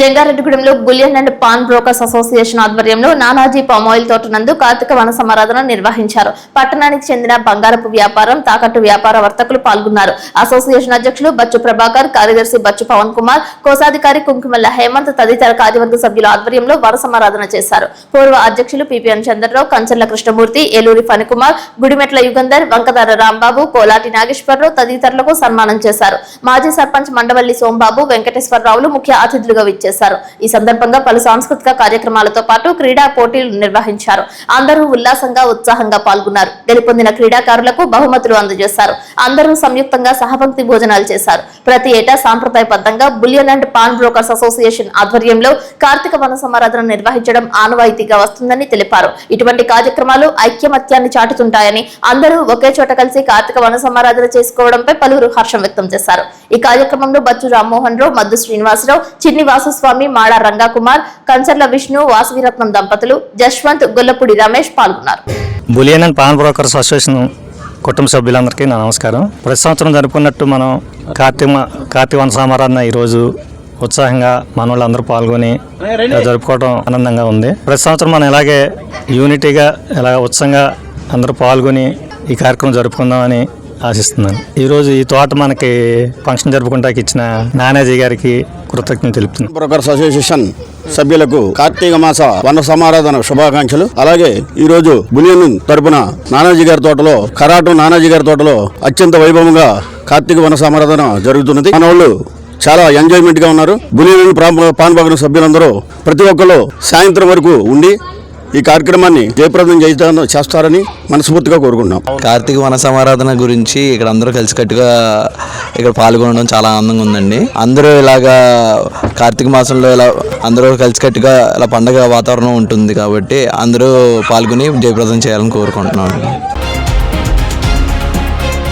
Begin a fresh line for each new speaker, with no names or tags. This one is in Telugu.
జంగారెడ్డిగూడెంలో bullion and pawn brokers association ఆధ్వర్యంలో నానాజీ పామాయిల్ తోట నందు కార్తీక వన సమారాధన నిర్వహించారు. పట్టణానికి చెందిన బంగారపు వ్యాపారం తాకట్టు వ్యాపార వర్తకులు పాల్గొన్నారు. అసోసియేషన్ అధ్యక్షులు బచ్చు ప్రభాకర్ కార్యదర్శి బచ్చు పవన్ కుమార్ కోశాధికారి కుంకుమల్ల హేమంత్ తదితర కార్యవర్గ సభ్యుల ఆధ్వర్యంలో వన సమారాధన చేశారు. పూర్వ అధ్యక్షులు పిపిఎన్ చంద్రరావు కంచర్ల కృష్ణమూర్తి ఏలూరి ఫణికుమార్ గుడిమెట్ల యుగంధర్ వంకదార రాంబాబు కోలాటి నాగేశ్వరరావు తదితరులకు సన్మానం చేశారు. మాజీ సర్పంచ్ మండవల్లి సోంబాబు వెంకటేశ్వరరావులు ముఖ్య అతిథులుగా చేశారు. ఈ సందర్భంగా పలు సాంస్కృతిక కార్యక్రమాలతో పాటు క్రీడా పోటీలు నిర్వహించారు. అందరూ ఉల్లాసంగా ఉత్సాహంగా పాల్గొన్నారు. గెలుపొందిన క్రీడాకారులకు బహుమతులు అందజేశారు. అందరూ సంయుక్తంగా సహభక్తి భోజనాలు చేశారు. ప్రతి ఏటా సాంప్రదాయబద్ధంగా bullion and pawn brokers association ఆధ్వర్యంలో కార్తీక వన సమారాధన నిర్వహించడం ఆనవాయితీగా వస్తుందని తెలిపారు. ఇటువంటి కార్యక్రమాలు ఐక్యమత్యాన్ని చాటుతుంటాయని అందరూ ఒకే చోట కలిసి కార్తీక వన సమారాధన చేసుకోవడంపై పలువురు హర్షం వ్యక్తం చేశారు. ఈ కార్యక్రమంలో బచ్చు రామ్మోహన్ రావు మద్దు శ్రీనివాసరావు చిన్ని రామస్వామి మాడ రంగాకుమార్ కంచర్ల విష్ణు వాసవిరత్నం దంపతులు జశ్వంత్ గొల్లపూడి రమేష్ పాల్గొన్నారు.
Bullion and pawn brokers association కుటుంబ సభ్యులందరికీ నా నమస్కారం. ప్రతి సంవత్సరం జరుపుకున్నట్టు మనం కార్తీక కార్తీక వన ఈరోజు ఉత్సాహంగా మన వాళ్ళందరూ పాల్గొని ఇలా జరుపుకోవడం ఆనందంగా ఉంది. ప్రతి సంవత్సరం మనం ఇలాగే యూనిటీగా ఇలా ఉత్సాహంగా అందరూ పాల్గొని ఈ కార్యక్రమం జరుపుకుందామని ఆశిస్తున్నాను. ఈరోజు ఈ తోట మనకి ఫంక్షన్ జరుపుకుంటాకి ఇచ్చిన నానాజీ గారికి కృతజ్ఞత తెలుపుతున్నాను
బ్రోకర్స్ అసోసియేషన్ సభ్యులకు కార్తీక మాస వన సమారాధన శుభాకాంక్షలు. అలాగే ఈ రోజు బులియన్ తరపున నానాజీ గారి తోటలో కరాటు నానాజీ గారి తోటలో అత్యంత వైభవంగా కార్తీక వన సమారాధన జరుగుతున్నది. మన వాళ్ళు చాలా ఎంజాయ్మెంట్గా ఉన్నారు. బులియన్ పాన్భాగం సభ్యులందరూ ప్రతి ఒక్కరు సాయంత్రం వరకు ఉండి ఈ కార్యక్రమాన్ని జయప్రదం చేస్తా- చేస్తారని మనస్ఫూర్తిగా కోరుకుంటున్నాం.
కార్తీక వన సమారాధన గురించి ఇక్కడ అందరూ కలిసికట్టుగా ఇక్కడ పాల్గొనడం చాలా ఆనందంగా ఉందండి. అందరూ ఇలాగా కార్తీక మాసంలో ఇలా అందరూ కలిసికట్టుగా ఇలా పండగ వాతావరణం ఉంటుంది కాబట్టి అందరూ పాల్గొని జయప్రదం చేయాలని కోరుకుంటున్నాను